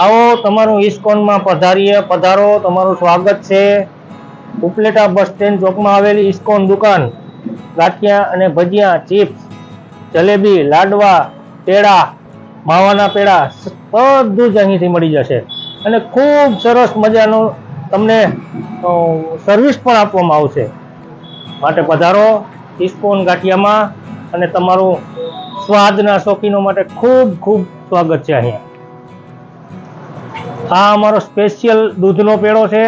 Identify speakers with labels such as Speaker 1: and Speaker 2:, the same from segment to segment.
Speaker 1: આવો તમારું ઇસ્કોનમાં પધારીએ, પધારો, તમારું સ્વાગત છે. ઉપલેટા બસ સ્ટેન્ડ ચોકમાં આવેલી ઇસ્કોન દુકાન. ગાંઠિયા અને ભજીયા, ચિપ્સ, જલેબી, લાડવા, પેડા, માવાના પેડા બધું જ અહીંથી મળી જશે. અને ખૂબ સરસ મજાનું તમને સર્વિસ પણ આપવામાં આવશે. માટે પધારો ઇસ્કોન ગાંઠિયામાં અને તમારું સ્વાદના શોખીનો માટે ખૂબ ખૂબ સ્વાગત છે અહીંયા. આ અમારો સ્પેશિયલ દૂધનો પેડો છે.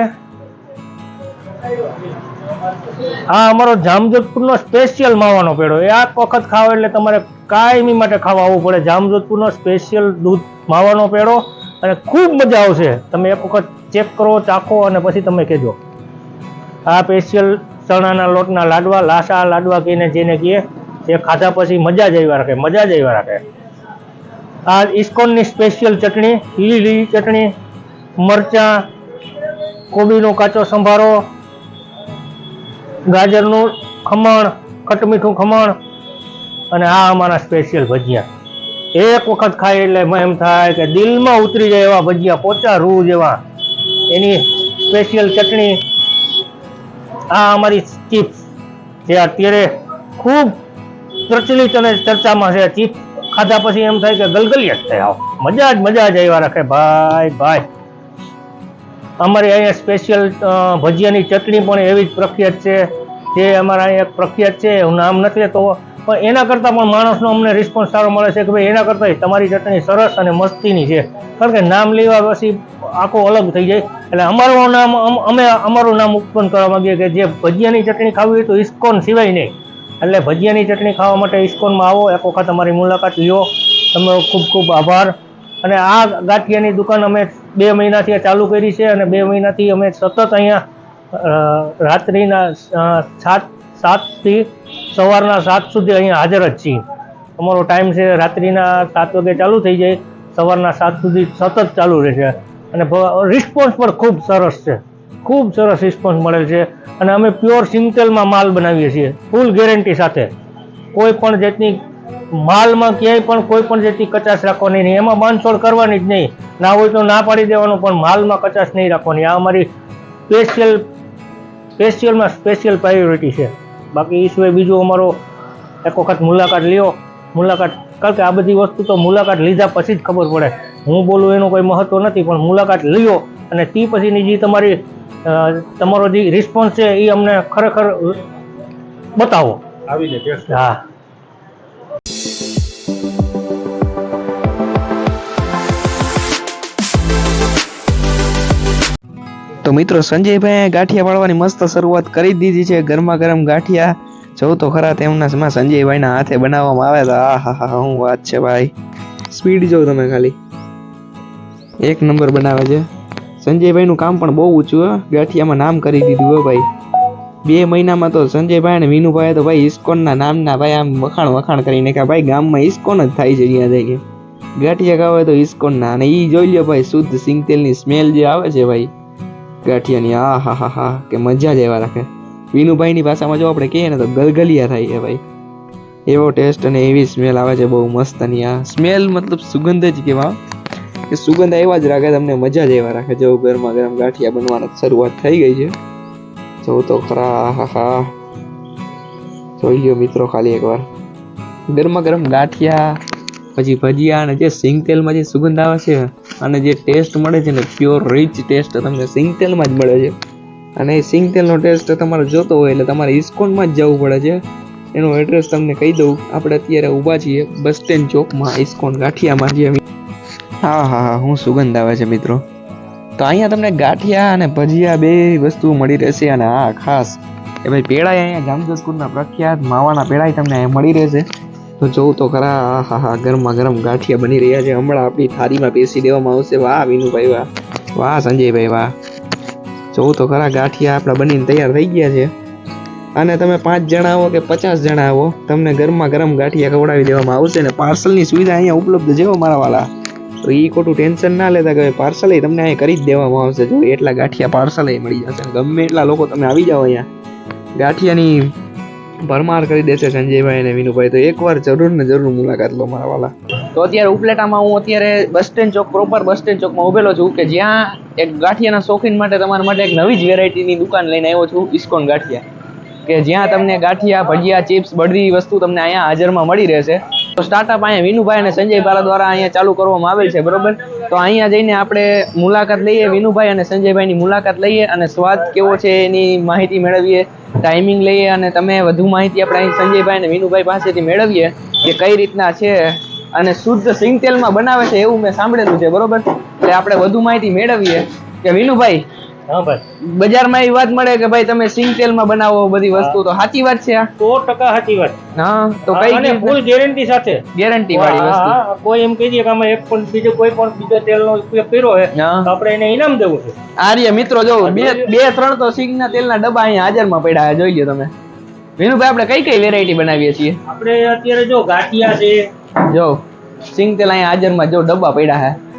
Speaker 1: આ અમારો જામજોધપુરનો સ્પેશિયલ માવાનો પેડો. એ આ વખત ખાવ એટલે તમારે કાયમી માટે ખાવા આવવું પડે. જામજોધપુરનો સ્પેશિયલ દૂધ માવાનો પેડો. અને ખૂબ મજા આવશે. તમે એક વખત ચેક કરો, ચાખો અને પછી તમે કહેજો. આ સ્પેશિયલ ચણાના લોટના લાડવા લાસા લાડવા કહીને જેને કહીએ, એ ખાધા પછી મજા જ આવ્યા રાખે, મજા જ આવ્યા રાખે. આ ઇસ્કોનની સ્પેશિયલ ચટણી લીલી લીલી ચટણી મરચાં, કોબીનો કાચો સંભારો, ગાજરનું ખમણ ખટમીઠું ખમણ અને આ અમારા સ્પેશિયલ ભજીયા. એક વખત ખાય એટલે એમ થાય કે દિલમાં ઉતરી જાય એવા ભજીયા, પોચા રૂ જેવા. એની સ્પેશિયલ ચટણી આ અમારી ચિપ્સ જે અત્યારે ખૂબ પ્રચલિત અને ચર્ચામાં છે. ચિપ્સ ખાધા પછી એમ થાય કે ગલગલિયા જ થાય મજા જ મજા જ આવ્યા રાખે. ભાઈ ભાઈ. અમારી અહીંયા સ્પેશિયલ ભજીયાની ચટણી પણ એવી જ પ્રખ્યાત છે. જે અમારા અહીંયા પ્રખ્યાત છે, હું નામ નથી લેતો, પણ એના કરતાં પણ માણસનો અમને રિસ્પોન્સ સારો મળે છે કે ભાઈ એના કરતાં તમારી ચટણી સરસ અને મસ્તીની છે. કારણ કે નામ લેવા પછી આખો અલગ થઈ જાય. એટલે અમારું નામ, અમે અમારું નામ ઉત્પન્ન કરવા માગીએ કે જે ભજીયાની ચટણી ખાવી હોય તો ઇસ્કોન સિવાય નહીં. એટલે ભજીયાની ચટણી ખાવા માટે ઇસ્કોનમાં આવો, એક વખત અમારી મુલાકાત લ્યો. તમે ખૂબ ખૂબ આભાર. અને આ ગાંઠિયાની દુકાન અમે બે મહિનાથી ચાલુ કરી છે અને બે મહિનાથી અમે સતત અહીંયા રાત્રિના સાત, સાતથી સવારના સાત સુધી અહીંયા હાજર જ છીએ. અમારો ટાઈમ છે રાત્રિના સાત વાગે ચાલુ થઈ જાય, સવારના સાત સુધી સતત ચાલુ રહેશે અને રિસ્પોન્સ પણ ખૂબ સરસ છે. ખૂબ સરસ રિસ્પોન્સ મળે છે. અને અમે પ્યોર સિંગતેલમાં માલ બનાવીએ છીએ ફૂલ ગેરંટી સાથે. કોઈ પણ જાતની માલમાં ક્યાંય પણ કોઈ પણ જેથી કચાશ રાખવાની નહીં. એમાં બાંધછોડ કરવાની જ નહીં. ના હોય તો ના પાડી દેવાનું પણ માલમાં કચાશ નહીં રાખવાની. આ અમારી સ્પેશિયલ સ્પેશિયલમાં સ્પેશિયલ પ્રાયોરિટી છે. બાકી એ સિવાય બીજું અમારો એક વખત મુલાકાત લ્યો. મુલાકાત કારણ કે આ બધી વસ્તુ તો મુલાકાત લીધા પછી જ ખબર પડે. હું બોલું એનું કોઈ મહત્વ નથી પણ મુલાકાત લ્યો અને તે પછીની જે તમારી તમારો જે રિસ્પોન્સ છે એ અમને ખરેખર બતાવો.
Speaker 2: આવીને
Speaker 1: હા.
Speaker 3: તો મિત્રો સંજયભાઈ ગાંઠિયા પાડવાની મસ્ત શરૂઆત કરી દીધી છે. ગરમા ગરમ ગાંઠિયા. જોઉં તો ખરા તેમના સંજયભાઈના હાથે બનાવવામાં આવે તો આ હા હા, હું વાત છે ભાઈ. સ્પીડ જો તમે ખાલી. એક નંબર બનાવે છે. સંજયભાઈનું કામ પણ બહુ ઊંચું હો. ગાંઠિયામાં નામ કરી દીધું, હો ભાઈ. બે મહિનામાં તો સંજયભાઈ અને વિનુભાઈ તો ભાઈ ઇસ્કોનના નામના ભાઈ આમ વખાણ વખાણ કરીને કે ભાઈ, ગામમાં ઇસ્કોન જ થાય છે અહીંયા જઈને. ગાંઠિયા ખાવા તો ઇસ્કોનના. અને એ જોઈ લ્યો ભાઈ, શુદ્ધ સિંગતેલની સ્મેલ જે આવે છે ભાઈ. ગાંઠિયાની, આ હા હા હા, કે મજા જ એવા રાખે. વિનુભાઈની ભાષામાં જો આપણે કહીએ ને તો ગલગલિયા થાય છે ભાઈ. એવો ટેસ્ટ અને એવી સ્મેલ આવે છે, બહુ મસ્ત અને આ. સ્મેલ મતલબ સુગંધ જ કેવા કે સુગંધ એવા જ રાખે, તમને મજા જ એવા રાખે. જેવું ગરમા ગરમ ગાંઠિયા બનવાની શરૂઆત થઈ ગઈ છે. જો તો ખરા હા હા. જોઈ ગયો મિત્રો ખાલી એકવાર. ગરમા ગરમ ગાંઠિયા, પછી ભજીયા અને જે સિંગ તેલમાં જે સુગંધ આવે છે અને જે ટેસ્ટ મળે છે ને પ્યોર રીચ ટેસ્ટ તમને સિંગતેલમાં જ મળે છે. અને એ સિંગતેલનો ટેસ્ટ તમારે જોતો હોય એટલે તમારે ઇસ્કોનમાં જ જવું પડે છે. એનું એડ્રેસ તમને કહી દઉં. આપણે અત્યારે ઊભા છીએ બસ સ્ટેન્ડ ચોકમાં, ઇસ્કોન ગાંઠિયામાં જે હા હા હા, હું સુગંધ આવે છે, મિત્રો. તો અહીંયા તમને ગાંઠિયા અને ભજીયા બે વસ્તુઓ મળી રહેશે અને હા ખાસ એ ભાઈ પેળાય અહીંયા જામજસપુરના પ્રખ્યાત માવાના પેળાય તમને અહીંયા મળી રહેશે. જોઉં તો ખરા આ હા હા ગરમા ગરમ ગાંઠિયા બની રહ્યા છે. હમણાં આપણી થાળીમાં પેસી દેવામાં આવશે. વાહ, વિનુભાઈ, વાહ. વાહ, સંજયભાઈ, વાહ. જોઉં તો ખરા, ગાંઠિયા આપણા બનીને તૈયાર થઈ ગયા છે. અને તમે પાંચ જણા આવો કે પચાસ જણા આવો, તમને ગરમા ગરમ ગાંઠિયા ખવડાવી દેવામાં આવશે ને પાર્સલની સુવિધા અહીંયા ઉપલબ્ધ છે મારા વાલા. તો એ ખોટું ટેન્શન ના લેતા કે પાર્સલ તમને અહીંયા કરી જ દેવામાં આવશે. જો એટલા ગાંઠિયા પાર્સલ મળી જશે. ગમે એટલા લોકો તમે આવી જાઓ અહીંયા. ગાંઠિયાની ભરમાર કરી દેશે સંજયભાઈ અને વિનુભાઈ. તો એકવાર જરૂર ને જરૂર મુલાકાત લો મારા વાલા. તો અત્યારે ઉપલેટામાં હું અત્યારે બસ સ્ટેન્ડ ચોક પ્રોપર બસ સ્ટેન્ડ ચોકમાં ઉભેલો છું કે જ્યાં એક ગાંઠિયાના શોખીન માટે તમારા માટે એક નવી જ વેરાયટીની દુકાન લઈને આવ્યો છું, ઇસ્કોન ગાંઠિયા. કે જ્યાં તમને ગાંઠિયા, ભજીયા, ચિપ્સ, બધી વસ્તુ તમને અહીંયા હાજરમાં મળી રહેશે. તો સ્ટાર્ટઅપ અહીંયા વિનુભાઈ અને સંજય બાલા દ્વારા અહીંયા ચાલુ કરવામાં આવેલ છે, બરોબર? તો અહીંયા જઈને આપણે મુલાકાત લઈએ, વિનુભાઈ અને સંજયભાઈની મુલાકાત લઈએ અને સ્વાદ કેવો છે એની માહિતી મેળવીએ ટાઈમિંગ લઈએ અને તમે વધુ માહિતી આપણે અહીં સંજયભાઈ અને વિનુભાઈ પાસેથી મેળવીએ કે કઈ રીતના છે અને શુદ્ધ સિંગ તેલમાં બનાવે છે એવું મેં સાંભળેલું છે, બરોબર? એટલે આપણે વધુ માહિતી મેળવીએ કે વિનુભાઈ
Speaker 1: હા ભાઈ.
Speaker 3: બજારમાં એવી વાત મળે કે ભાઈ તમે સિંગ તેલમાં બનાવો બધી વસ્તુ તો સાચી વાત છે આ?
Speaker 1: સો ટકા સાચી વાત.
Speaker 3: હા તો
Speaker 1: અને
Speaker 3: કઈ
Speaker 1: ફૂલ ગેરંટી સાથે.
Speaker 3: ગેરંટી વાળી વસ્તુ.
Speaker 1: કોઈ એમ કહી દે કે અમે એક પણ બીજો કોઈ પણ બીજો તેલનો ઉપયોગ કર્યો છે તો આપણે એને ઇનામ દેવું છે.
Speaker 3: આર્ય મિત્રો જો બે બે ત્રણ તો સિંગના તેલના ડબ્બા અહીંયા હાજરમાં પડ્યા જોઈ લો તમે. વિનુભાઈ આપણે કઈ કઈ વેરાયટી બનાવીએ છીએ?
Speaker 1: આપણે અત્યારે જો ગાંઠિયા છે.
Speaker 3: જો સિંગ તેલ અહીંયા હાજરમાં જો ડબ્બા પડ્યા છે.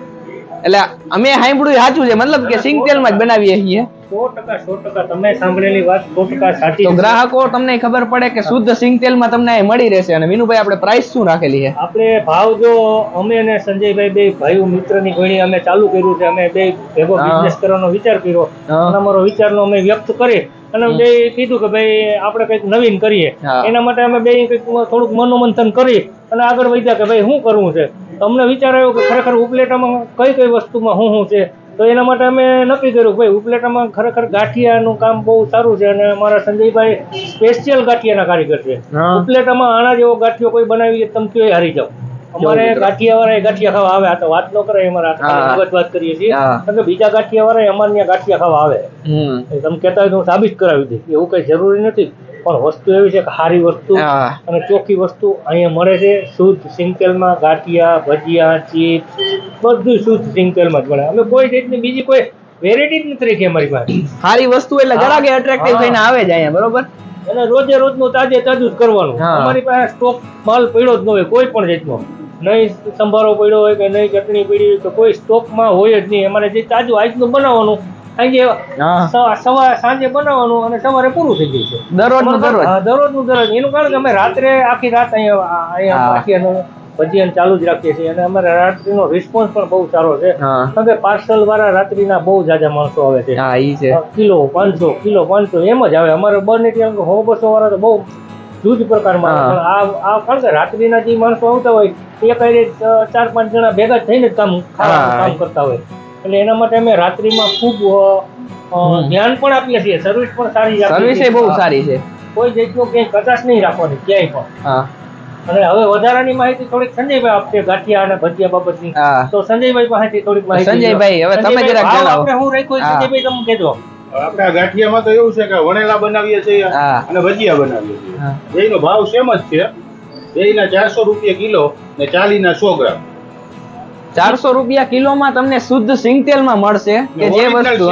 Speaker 3: એટલે અમે સાંભળ્યું સાચું છે. મતલબ કે સિંગ તેલમાં જ બનાવીએ છીએ.
Speaker 1: સો ટકા સો ટકા. તમે સાંભળેલી વાત સો ટકા સાચી
Speaker 3: તો ગ્રાહકો તમને ખબર પડે કે શુદ્ધ સિંગ તેલમાં તમને મળી રહેશે. અને વિનુભાઈ આપણે પ્રાઇસ શું રાખેલી છે?
Speaker 1: આપણે ભાવ જો અમે અને સંજયભાઈ બે ભાઈઓ મિત્રની ગણી અમે ચાલુ કર્યું છે. અમે બે ભેગો બિઝનેસ કરવાનો વિચાર કર્યો. અને અમારો વિચારનો અમે વ્યક્ત કરી અને બે કીધું કે ભાઈ આપણે કંઈક નવીન કરીએ. એના માટે અમે બે કંઈક થોડુંક મનોમંથન કરી અને આગળ વધ્યા કે ભાઈ શું કરવું છે? અમને વિચાર આવ્યો કે ખરેખર ઉપલેટામાં કઈ કઈ વસ્તુમાં શું શું છે? તો એના માટે અમે નક્કી કર્યું ભાઈ ઉપલેટામાં ખરેખર ગાંઠિયાનું કામ બહુ સારું છે અને અમારા સંજયભાઈ સ્પેશિયલ ગાંઠિયાના કારીગર છે. ઉપલેટામાં આના જેવો ગાંઠિયો કોઈ બનાવી તમે તોય હારી જાવ અમારે
Speaker 3: ગાંઠિયાવાળા
Speaker 1: ગાંઠિયા વાળા ગાંઠિયા ખાવા આવે. આ તો વાત ન કરે અમારે આ તો વાત કરીએ છીએ. કારણ કે બીજા ગાંઠિયા વાળા અમારે ત્યાં ગાંઠિયા ખાવા આવે. તમે કહેતા હોય તો હું સાબિત કરાવી દે. એવું કઈ જરૂરી નથી. પણ વસ્તુ એવી છે કે સારી વસ્તુ અને ચોખ્ખી વસ્તુ અહીંયા મળે છે. શુદ્ધ સિંગતેલમાં ગાંઠિયા ભજીયા ચિપ્સ બધું શુદ્ધ સિંગતેલમાં જ મળે. અમે કોઈ રીતની બીજી કોઈ વેરાયટી જ નથી રાખી અમારી પાસે.
Speaker 3: સારી વસ્તુ એટલે ગ્રાહકે
Speaker 1: એટ્રેક્ટિવ
Speaker 3: થઈને આવે જ અહીંયા બરોબર?
Speaker 1: અને રોજે રોજનું તાજે તાજું જ કરવાનું. અમારી પાસે સ્ટોક માલ પડ્યો જ ન હોય કોઈ પણ જાતનો. નહીં સંભારો પડ્યો હોય કે નહીં ચટણી પડી હોય તો કોઈ સ્ટોકમાં હોય જ નહીં. અમારે જે તાજું આજનું બનાવવાનું સાંજે બનાવવાનું અને સવારે પૂરું થઈ જાય છે.
Speaker 3: દરરોજ દરરોજ?
Speaker 1: હા, દરરોજનું દરરોજ. એનું કારણ કે અમે રાત્રે આખી રાત અહીંયા અહીંયા. ગાંઠિયાનું ચાલુ જ રાખીએ છીએ. અને અમારે રાત્રિનો રિસ્પોન્સ પણ બહુ સારો છે. કારણ કે પાર્સલ વાળા રાત્રિના બહુ જાજા માણસો આવે છે.
Speaker 3: હા ઈ છે.
Speaker 1: કિલો પાંચસો કિલો પાંચસો એમ જ આવે. અમારે બને ત્યાં હો બસો વાળા તો બહુ જુદ પ્રકારમાં. પણ આ આ કારણ કે રાત્રિના જે માણસો આવતા હોય એ કઈ ચાર પાંચ જણા ભેગા થઈને જ કામ કામ કરતા હોય. એટલે એના માટે અમે રાત્રિમાં ખૂબ. ધ્યાન પણ આપીએ છીએ. સર્વિસ પણ સારી
Speaker 3: સર્વિસ બહુ સારી છે.
Speaker 1: કોઈ જાતનું ક્યાંય કચાશ નહીં રાખવાની ક્યાંય પણ.
Speaker 3: હા.
Speaker 1: અને હવે વધારાની માહિતી થોડીક સંજયભાઈ આપશે ગાંઠિયા અને ભજીયા બાબતની. તો સંજયભાઈ પાસેથી થોડીક માહિતી
Speaker 3: સંજયભાઈ, હવે તમે જરાક જણાવો.
Speaker 1: આપણે હું રાખ્યો સંજયભાઈ તમે કહેજો.
Speaker 2: આપણા ગાંઠિયામાં તો એવું છે કે વણેલા બનાવીએ છીએ અને ભજીયા બનાવીએ છીએ.
Speaker 3: હા.
Speaker 2: ભાવ સેમ જ છે. બેયના ચારસો રૂપિયા કિલો ને ચાલીના સો ગ્રામ.
Speaker 3: ચારસો રૂપિયા કિલોમાં તમને શુદ્ધ સિંગ તેલમાં મળશે કે જે વસ્તુ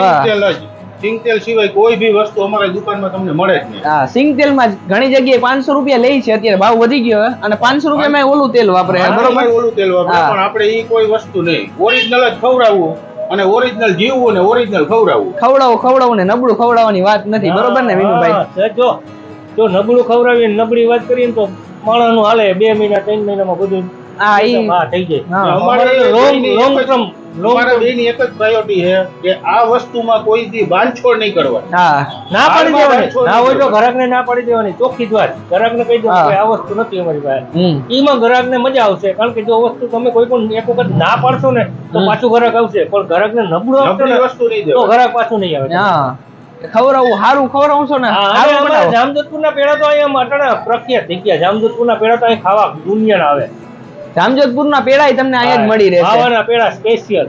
Speaker 2: સિંગતેલ સિવાય કોઈ બી વસ્તુ અમારા દુકાનમાં તમને મળે જ નહીં.
Speaker 3: હા સિંગ તેલમાં ઘણી જગ્યાએ પાંચસો રૂપિયા લે છે અત્યારે ભાવ વધી ગયો. અને પાંચસો રૂપિયામાં ઓલું તેલ વાપરે બરોબર?
Speaker 2: ઓલું તેલ વાપરે. પણ આપણે એ કોઈ વસ્તુ નહીં. ઓરિજિનલ જ ખવડાવવું અને ઓરિજિનલ જીવવું ને ઓરિજિનલ ખવડાવવું.
Speaker 3: ખવડાવો ખવડાવો ને નબળું ખવડાવવાની વાત નથી બરોબર ને વિનુભાઈ?
Speaker 1: જો જો નબળું ખવડાવીએ નબળી વાત કરીએ તો માણસનું હાલે બે મહિના ત્રણ મહિનામાં બધું
Speaker 3: હા ઈ
Speaker 1: હા થઈ જાય
Speaker 2: અમારે
Speaker 1: લોંગ લોંગ
Speaker 2: એક જ-
Speaker 1: ટર્મ લોંગ
Speaker 2: અમારા એક જ પ્રાયોરિટી છે કે આ વસ્તુમાં કોઈ દી બાંધછોડ નહીં કરવાની.
Speaker 3: હા.
Speaker 1: ના પાડી દેવાની. ના હોય તો ગ્રાહકને ના પાડી દેવાની. ચોખ્ખી જ વાત. ગ્રાહકને કહી કે આ વસ્તુ નથી અમારી પાસે. ગ્રાહકને મજા આવશે. કારણ કે જો વસ્તુ તમે કોઈ પણ એક વખત ના પાડશો ને તો પાછું ગ્રાહક આવશે. પણ ગ્રાહકને નબળું આપશો ને
Speaker 2: વસ્તુ નહીં
Speaker 1: તો ગ્રાહક પાછું નહીં આવે.
Speaker 3: હા. ખવડાવું સારું ખવડાવું છો ને? બનાવો.
Speaker 1: જામજોધપુરના પેડા તો અહીંયા માટાના પ્રખ્યાત. થઈ ગયા જામજોધપુરના પેડા તો અહીં ખાવા દુનિયા આવે.
Speaker 3: જામજોધપુરના પેડા તમને અહીંયા જ મળી રહેશે.
Speaker 1: માવાના પેડા સ્પેશિયલ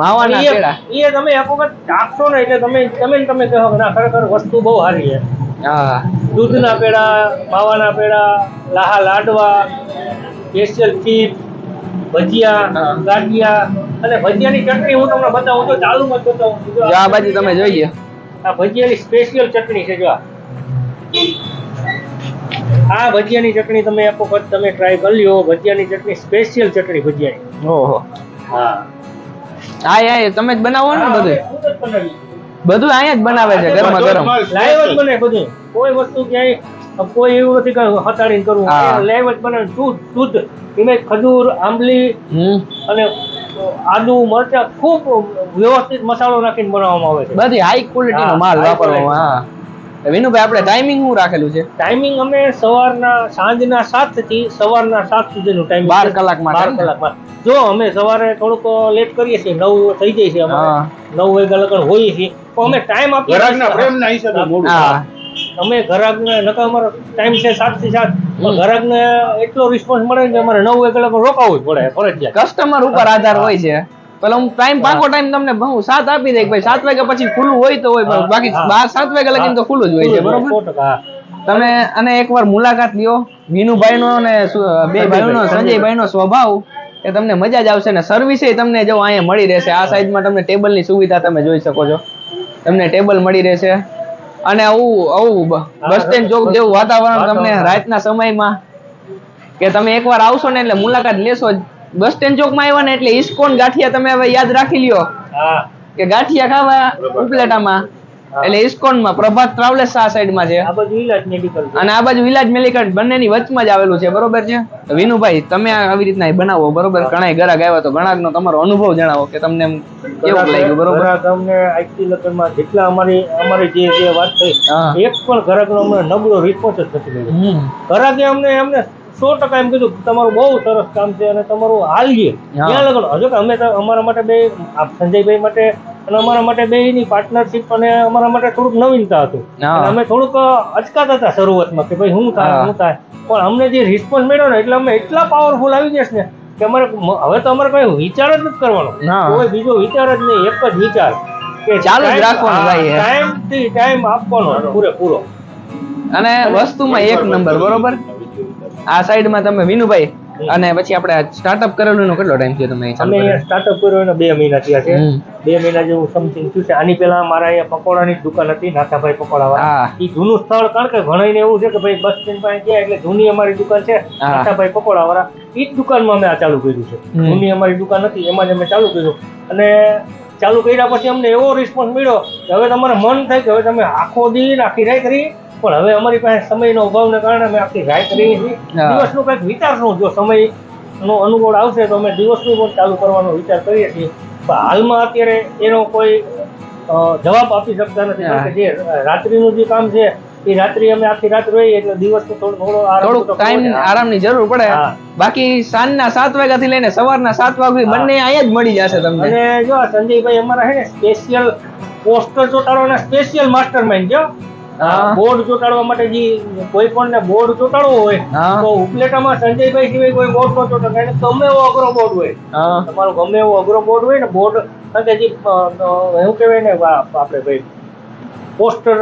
Speaker 3: માવાના પેડા.
Speaker 1: એ તમે એક વખત ચાખશો ને એટલે તમે તમે તમે કહો કે ના ખરેખર વસ્તુ બહુ સારી છે.
Speaker 3: હા.
Speaker 1: દૂધના પેડા માવાના પેડા લાહા લાડવા સ્પેશિયલ ચીપ ભજીયા. ગાંઠિયા અને ભજીયાની ચટણી હું તમને બતાવું તો ચાલુ મત બતાવું.
Speaker 3: આ બાજુ તમે જોઈએ.
Speaker 1: આ ભજીયાની સ્પેશિયલ ચટણી છે જો આ. ભજીયાની ચટણી તમે એક વખત તમે ટ્રાય કરી લ્યો. ભજીયાની ચટણી સ્પેશિયલ ચટણી ભજીયાની.
Speaker 3: ઓહો.
Speaker 1: હા.
Speaker 3: હા યાર તમે જ બનાવો ને બધું?
Speaker 1: બધું
Speaker 3: અહીંયા જ બનાવે છે ગરમા. ગરમ
Speaker 1: લાઈવ જ બને બધું કોઈ વસ્તુ ક્યાંય કોઈ એવું નથી કે હતાડીને કરવું લાઈવ જ બનાવે દૂધ દૂધ એમાં ખજૂર આંબલી અને આદુ મરચા ખૂબ વ્યવસ્થિત મસાલો નાખીને બનાવવામાં આવે છે.
Speaker 3: બધી હાઈ
Speaker 1: ક્વોલિટીનો
Speaker 3: માલ વાપરવામાં હા. વિનુભાઈ આપણે ટાઈમિંગ શું રાખેલું છે?
Speaker 1: ટાઈમિંગ અમે સવારના સાંજના સાતથી સવારના સાત સુધીનું ટાઈમિંગ
Speaker 3: બાર કલાક
Speaker 1: બાર? કલાકમાં જો અમે સવારે થોડુંક લેટ કરીએ છીએ નવ થઈ જાય છે અમારે. નવ વાગ્યા લગન હોઈએ છીએ તો અમે ટાઈમ આપીએ છીએ.
Speaker 2: પ્રેમના હિસાબે મોડું
Speaker 3: હા.
Speaker 1: અમે ગ્રાહકને નકા અમારો ટાઈમ છે સાત. થી સાત પણ ને એટલો રિસ્પોન્સ મળે ને કે અમારે નવ વાગ્યા લગન રોકાવું જ પડે ફરજિયાત.
Speaker 3: કસ્ટમર ઉપર આધાર હોય છે. પેલા હું ટાઈમ પાકો ટાઈમ તમને હું સાત આપી દઈ ભાઈ. સાત વાગ્યા પછી ખુલ્લું હોય તો હોય બાકી. બાર સાત વાગ્યા લગીન તો ખુલ્લું જ હોય છે. બરોબર. તમે અને એકવાર મુલાકાત લ્યો. વિનુભાઈ નો અને બે બે ભાઈનો સંજયભાઈ નો સ્વભાવ એ તમને મજા જ આવશે ને સર્વિસ તમને જો અહીંયા મળી રહેશે. આ સાઈડમાં તમને ટેબલની સુવિધા તમે જોઈ શકો છો. તમને ટેબલ મળી રહેશે. અને આવું આવું બસ સ્ટેન્ડ ચોક જેવું વાતાવરણ તમને. રાતના સમયમાં કે તમે એકવાર આવશો ને એટલે મુલાકાત લેશો જ. બસ સ્ટેન્ડ ચોકમાં આવ્યા ને એટલે ઇસ્કોન ગાંઠિયા તમે હવે યાદ રાખી લ્યો. કે ગાંઠિયા ખાવા ઉપલેટામાં. એટલે ઇસ્કોનમાં પ્રભાત ટ્રાવેલર્સ આ સાઈડમાં છે.
Speaker 1: આ બાજુ વિલાજ મેડિકલ
Speaker 3: અને આ બાજુ વિલાજ મેલિકટ બંનેની વચમાં જ આવેલું છે બરોબર છે? વિનુભાઈ તમે આવી રીતના બનાવો બરોબર? ઘણા ગ્રાહક આવ્યા તો ઘણા તમારો અનુભવ જણાવો કે તમને કેવું લાગ્યું બરોબર?
Speaker 1: તમને આઈટી લગનમાં જેટલા અમારી અમારી જે જે વાત થઈ એક પણ ઘરાકનો અમને નબળો રિસ્પોન્સ જ નથી મળ્યો. ઘરાકે અમને અમને સો ટકા એમ કીધું તમારું બહુ સરસ કામ છે અને તમારું હાલીએ.
Speaker 3: હા.
Speaker 1: ત્યાં લગન હજુ અમે અમારા માટે બે સંજયભાઈ માટે અને અમારા માટે બેયની પાર્ટનરશિપ અને અમારા માટે થોડુંક નવીનતા હતું. અમે થોડુંક અચકાતા હતા શરૂઆતમાં કે ભાઈ શું થાય
Speaker 3: હું
Speaker 1: થાય. પણ અમને જે રિસ્પોન્સ મળ્યો ને એટલે અમે એટલા પાવરફુલ આવી જશે ને કે અમારે હવે તો અમારે કઈ વિચાર જ નથી કરવાનો. કોઈ બીજો વિચાર જ નહીં એક જ વિચાર કે
Speaker 3: ચાલુ જ રાખવાનો ભાઈ ટાઈમથી
Speaker 1: ટાઈમ આપવાનો. પૂરેપૂરો
Speaker 3: અને વસ્તુમાં એક નંબર બરોબર? આ સાઈડમાં તમે વિનુભાઈ અને પછી આપણે સ્ટાર્ટઅપ કરેલું એનો કેટલો ટાઈમ થયો તમે
Speaker 1: અમે સ્ટાર્ટઅપ કર્યું? બે મહિના થયા છે. બે મહિના જેવું સમથિંગ થયું છે. આની પહેલા મારા અહીંયા પકોડાની દુકાન હતી નાથાભાઈ પકોડાવાળા
Speaker 3: હા.
Speaker 1: એ જૂનું સ્થળ કારણ કે ઘણાઈને એવું છે કે ભાઈ બસ સ્ટેન્ડ પાસે ગયા એટલે જૂની અમારી દુકાન છે નાથાભાઈ પકોડા વાળા. એ જ દુકાનમાં અમે આ ચાલુ કર્યું છે. જૂની અમારી દુકાન હતી એમાં જ અમે ચાલુ કર્યું. અને ચાલુ કર્યા પછી અમને એવો રિસ્પોન્સ મળ્યો કે હવે તમારે મન થાય કે હવે તમે આખો દિન આખી રાત કરી પણ હવે અમારી પાસે સમયનો અભાવને કારણે અમે આખી રાત કરીએ છીએ. દિવસનું કંઈક વિચારશું. જો સમય નો અનુકૂળ આવશે તો અમે દિવસનું પણ ચાલુ કરવાનો વિચાર કરીએ છીએ. પણ હાલમાં અત્યારે એનો કોઈ જવાબ આપી શકતા નથી. કારણ કે જે રાત્રિનું જે કામ છે એ રાત્રિ અમે આખી રાત રહીએ એટલે દિવસનું થોડો થોડો
Speaker 3: થોડુંક ટાઈમ આરામની જરૂર પડે. બાકી સાંજના સાત વાગ્યાથી લઈને સવારના સાત વાગ્યા. બંને અહીંયા જ મળી જશે તમને.
Speaker 1: અને જો સંજયભાઈ અમારા છે ને સ્પેશિયલ પોસ્ટર ચોટાડવાના સ્પેશિયલ માસ્ટર માઇન્ડ જો. બોર્ડ ચોટાડવા માટે જે કોઈ પણ ને બોર્ડ ચોટાડવો હોય તો ઉપલેટામાં સંજયભાઈ સિવાય કોઈ બોર્ડ ન ચોટાડે એને ગમે એવો અઘરો બોર્ડ હોય. તમારો ગમે એવો અઘરો બોર્ડ હોય ને બોર્ડ કારણ કે જે એવું કહેવાય ને આપણે ભાઈ પોસ્ટર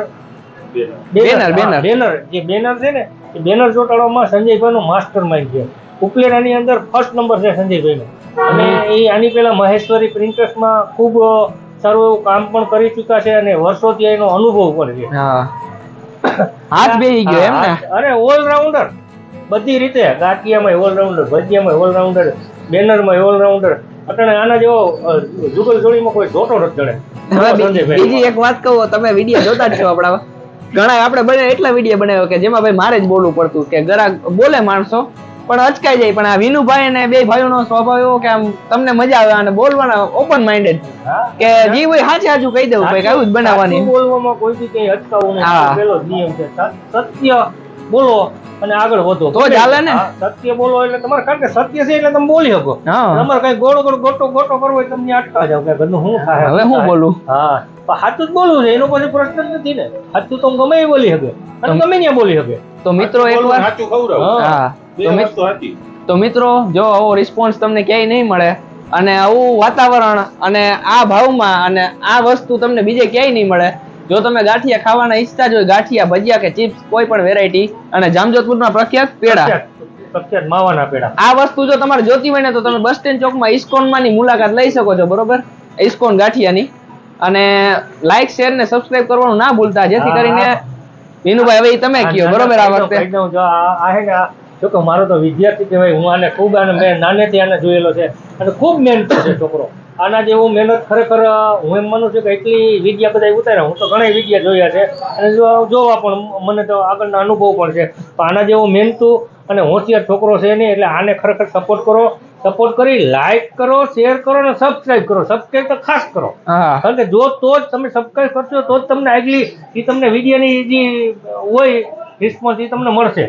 Speaker 3: બેનર બેનર
Speaker 1: બેનર. જે બેનર છે ને એ બેનર ચોટાડવામાં સંજયભાઈનો માસ્ટર માઇન્ડ છે. ઉપલેટાની અંદર ફર્સ્ટ નંબર છે સંજયભાઈનો. અને એ આની પહેલા મહેશ્વરી પ્રિન્ટર્સમાં ખૂબ સારું એવું કામ પણ કરી ચૂક્યા છે અને વર્ષોથી એનો અનુભવ પણ છે.
Speaker 3: હાથ બેહી ગયો એમ ને?
Speaker 1: અરે ઓલરાઉન્ડર બધી રીતે. ગાંઠિયામાં ઓલરાઉન્ડર ભજીયામાં ઓલરાઉન્ડર બેનરમાં ઓલરાઉન્ડર અત્યારે આના જેવો જુગલ જોડીમાં કોઈ જોટો નથી સંજયભાઈ.
Speaker 3: બીજી એક વાત કહું તમે વીડિયો જોતા જ છો આપણા ઘણા આપણે બને એટલા વીડિયો બનાવ્યો કે જેમાં ભાઈ મારે જ બોલવું પડતું કે જરા બોલે માણસો. પણ અચકાઈ જાય. પણ આ વિનુભાઈ અને બે ભાઈઓનો સ્વભાવ એવો કે આમ તમને મજા આવે અને બોલવાના ઓપન માઇન્ડેડ કે જી ભાઈ સાચે સાચું કહી દઉં ભાઈ આવું જ બનાવવાની.
Speaker 1: બોલવામાં કોઈ બી કઈ અટકાવવું નહીં. પેલો નિયમ છે. સત્ય બોલો અને આગળ વધો.
Speaker 3: તો ચાલે ને.
Speaker 1: સત્ય બોલો એટલે તમારે કારણ કે સત્ય છે એટલે તમે બોલી શકો. તમારે કઈ ગોળો ગોળો ગોટો ગોટો કરવો હોય તમને અટકા જાવ કે ઘરનું શું થાય.
Speaker 3: હવે હું બોલું?
Speaker 1: હા. પણ સાચું જ બોલવું છે એનો પછી પ્રશ્ન જ નથી ને. સાચું તો ગમે એ બોલી શકે. અને ગમે ત્યાં બોલી શકે.
Speaker 3: તો મિત્રો એકવાર
Speaker 2: સાચું ખવડાવું.
Speaker 1: હા.
Speaker 3: હા. તો
Speaker 2: મિત્રો
Speaker 3: તો મિત્રો જો આવો રિસ્પોન્સ તમને ક્યાંય નહીં મળે. અને આવું વાતાવરણ અને આ ભાવમાં અને આ વસ્તુ તમને બીજે ક્યાંય નહીં મળે. જો તમે ગાંઠિયા ખાવાના ઈચ્છતા જ હોય ગાંઠિયા ભજીયા કે ચિપ્સ કોઈ પણ વેરાયટી અને જામજોધપુરના પ્રખ્યાત પેડા.
Speaker 1: પ્રખ્યાત માવાના પેડા.
Speaker 3: આ વસ્તુ જો તમારે જોતી હોય ને તો તમે બસ સ્ટેન્ડ ચોકમાં ઇસ્કોનમાંની મુલાકાત લઈ શકો છો બરોબર? ઇસ્કોન ગાંઠિયાની. અને લાઈક શેર ને સબસ્ક્રાઇબ કરવાનું ના ભૂલતા જેથી કરીને. વિનુભાઈ હવે તમે કયો બરોબર આ વખતે?
Speaker 1: આ હે ને જો કે મારો તો વિદ્યાર્થી કહેવાય હું આને ખૂબ આને મેં નાનેથી આને જોયેલો છે અને ખૂબ મહેનત છે છોકરો. આના જેવું મહેનત ખરેખર હું એમ માનું છું કે એટલી વિદ્યા બધા ઉતાર્યા. હું તો ઘણા વિદ્યા જોયા છે અને જોવા પણ મને તો આગળના અનુભવ પણ છે. પણ આના જેવું મહેનતું અને હોશિયાર છોકરો છે નહીં એટલે આને ખરેખર સપોર્ટ કરો. સપોર્ટ કરી લાઈક કરો શેર કરો અને સબસ્ક્રાઈબ કરો. સબસ્ક્રાઈબ તો ખાસ કરો. કારણ કે જો તો જ તમે સબસ્ક્રાઈબ કરશો તો જ તમને આગલી એ તમને વિડીયોની જે હોય રિસ્પોન્સ એ તમને મળશે.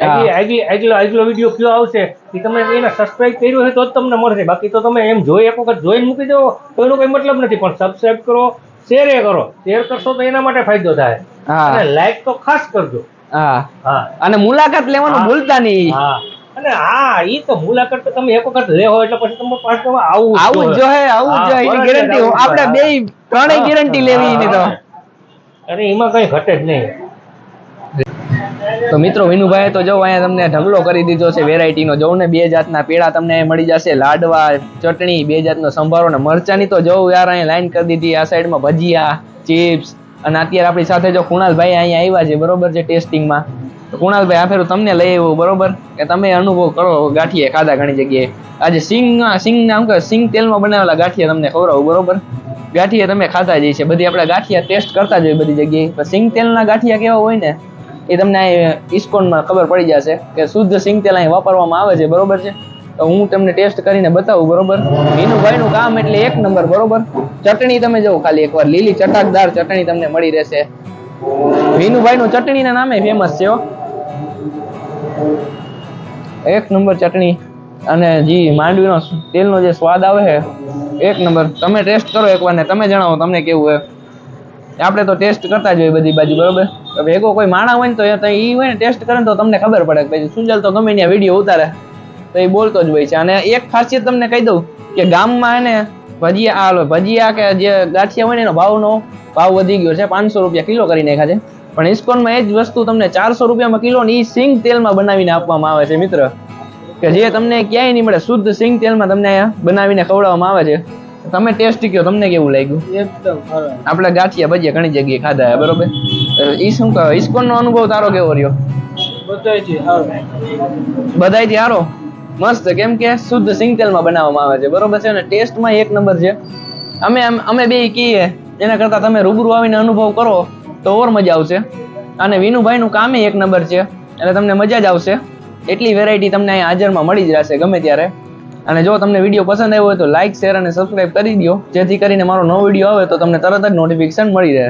Speaker 1: આગલી આગલી આગલો વીડિયો કયો આવશે? એ તમે એને સબસ્ક્રાઇબ કર્યું હોય તો જ તમને મળશે. બાકી તો તમે એમ જોઈ એક વખત જોઈને મૂકી દો તો એનો કોઈ મતલબ નથી પણ સબસ્ક્રાઇબ કરો શેર એ કરો. શેર કરશો તો એના માટે ફાયદો થાય. અને લાઈક તો ખાસ કરજો.
Speaker 3: હા.
Speaker 1: હા.
Speaker 3: અને મુલાકાત લેવાનું ભૂલતા નહીં.
Speaker 1: હા. અને હા એ તો મુલાકાત તો તમે એક વખત લેવો એટલે પછી તમે પાછો આવું
Speaker 3: આવું જો.
Speaker 1: જોઈએ
Speaker 3: આવું જો
Speaker 1: હા,
Speaker 3: એની ગેરંટી આપણે બે ત્રણેય ગેરંટી લેવી એની તો.
Speaker 1: હા. અરે એમાં કઈ ઘટે જ નહીં.
Speaker 3: તો મિત્રો વિનુભાઈ તો જો અહીંયા તમને ઢગલો કરી દીધો છે વેરાયટીનો. જોઉં ને બે જાતના પેડા તમને મળી જશે. લાડવા, ચટણી, બે જાતનો સંભારો ને મરચાની તો જોઉં યાર અહીં લાઈન કરી દીધી. આ સાઈડમાં ભજીયા, ચિપ્સ અને અત્યારે આપણી સાથે જો કુણાલભાઈ અહીંયા આવ્યા છે, બરોબર છે, ટેસ્ટિંગમાં. તો કુણાલભાઈ, આ ફેરું તમને લઈ આવ્યું બરોબર? કે તમે અનુભવ કરો ગાંઠીએ ખાધા ઘણી જગ્યાએ. આજે સિંગ સિંગ નામ કે સિંગ તેલમાં બનાવેલા ગાંઠિયા તમને ખવડાવું, બરોબર? ગાંઠિયા તમે ખાતા જઈ છે બધી આપણે ગાંઠિયા ટેસ્ટ કરતા જ હોય બધી જગ્યાએ. સિંગ તેલના ગાંઠિયા કેવા હોય ને એ તમને ઇસ્કોનમાં ખબર પડી જશે કે શુદ્ધ સિંગ તેલ અહીં વાપરવામાં આવે છે, બરોબર છે? તો હું તમને ટેસ્ટ કરીને બતાવું, બરોબર? વિનુભાઈનું કામ એટલે એક નંબર, બરોબર? ચટણી તમે જુઓ, ખાલી એકવાર લીલી ચટાકદાર ચટણી તમને મળી રહેશે. વિનુભાઈનું ચટણીના નામે ફેમસ છે એક નંબર ચટણી અને જી માંડવીનો તેલનો જે સ્વાદ આવે છે, એક નંબર. તમે ટેસ્ટ કરો એકવાર ને તમે જણાવો, તમને કેવું છે આપણે તો ટેસ્ટ કરતા જ હોય બધી બાજુ, બરોબર? હવે ભેગો કોઈ માણા હોય ને તો એ હોય ને ટેસ્ટ કરે ને તો તમને ખબર પડે કે ભાઈ સુંજલ તો ગમે ત્યાં વીડિયો ઉતારે. તો એ બોલતો જ હોય છે. અને એક ખાસિયત તમને કહી દઉં કે ગામમાં એને ભજીયા, આ ભજીયા કે જે ગાંઠિયા હોય ને એનો ભાવનો ભાવ વધી ગયો છે. પાંચસો રૂપિયા કિલો કરી નાખ્યા છે. પણ ઇસ્કોનમાં એ જ વસ્તુ તમને ચારસો રૂપિયામાં કિલો ને એ સિંગ તેલમાં બનાવીને આપવામાં આવે છે મિત્ર. કે જે તમને ક્યાંય નહીં મળે, શુદ્ધ સિંગ તેલમાં તમને બનાવીને ખવડાવવામાં આવે છે. તમે ટેસ્ટ કયો? તમને કેવું લાગ્યું?
Speaker 1: એકદમ
Speaker 3: આપણે ગાંઠિયા ભજીયા ઘણી જગ્યાએ ખાધા છે બરોબર? ઈ શું કહે? ઇસ્કોનનો અનુભવ તારો કેવો રહ્યો? બધાયથી સારો. મસ્ત. કેમ કે શુદ્ધ સિંગ તેલમાં બનાવવામાં આવે છે બરોબર છે અને ટેસ્ટમાં એક નંબર છે. અમે અમે બે કહીએ એના કરતાં તમે રૂબરૂ આવીને અનુભવ કરો તો ઓર મજા આવશે. અને વિનુભાઈનું કામે એક નંબર છે એટલે તમને મજા જ આવશે. એટલી વેરાયટી તમને અહીંયા હાજરમાં મળી જ રહેશે ગમે ત્યારે. અને જો તમને વીડિયો પસંદ આવ્યો હોય તો લાઇક શેર અને સબસ્ક્રાઇબ કરી દો જેથી કરીને મારો નવો વીડિયો આવે તો તમને તરત જ નોટિફિકેશન મળી રહે.